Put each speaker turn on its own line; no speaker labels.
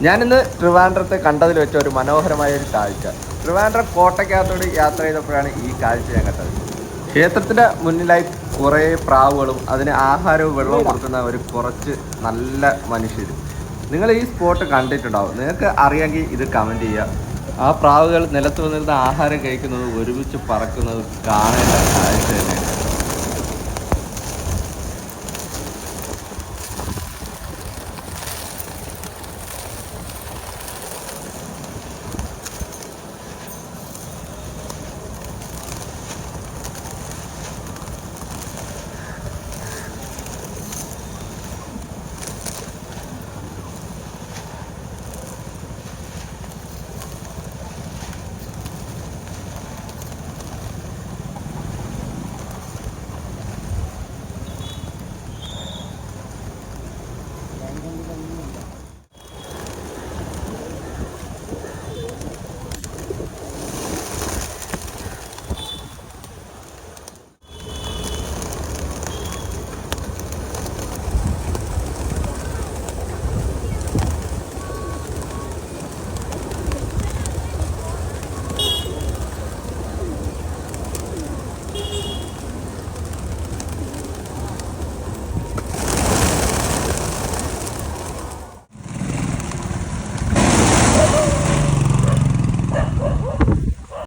ഞാനിന്ന് ട്രിവാൻഡ്രത്തെ കണ്ടതിൽ വെച്ച ഒരു മനോഹരമായ ഒരു കാഴ്ച. ട്രിവാൻഡ്രം കോട്ടയ്ക്കകത്തോട് യാത്ര ചെയ്തപ്പോഴാണ് ഈ കാഴ്ച ഞാൻ കണ്ടത്. ക്ഷേത്രത്തിന്റെ മുന്നിലായി കുറേ പ്രാവുകളും അതിന് ആഹാരവും വെള്ളവും കൊടുക്കുന്ന ഒരു കുറച്ച് നല്ല മനുഷ്യരും. നിങ്ങൾ ഈ സ്പോട്ട് കണ്ടിട്ടുണ്ടാവും. നിങ്ങൾക്ക് അറിയാമെങ്കിൽ ഇത് കമന്റ് ചെയ്യുക. ആ പ്രാവുകൾ നിലത്ത് വന്നിരുന്ന ആഹാരം കഴിക്കുന്നത് ഒരുമിച്ച് പറക്കുന്നത് കാണേണ്ട കാഴ്ച തന്നെയാണ്.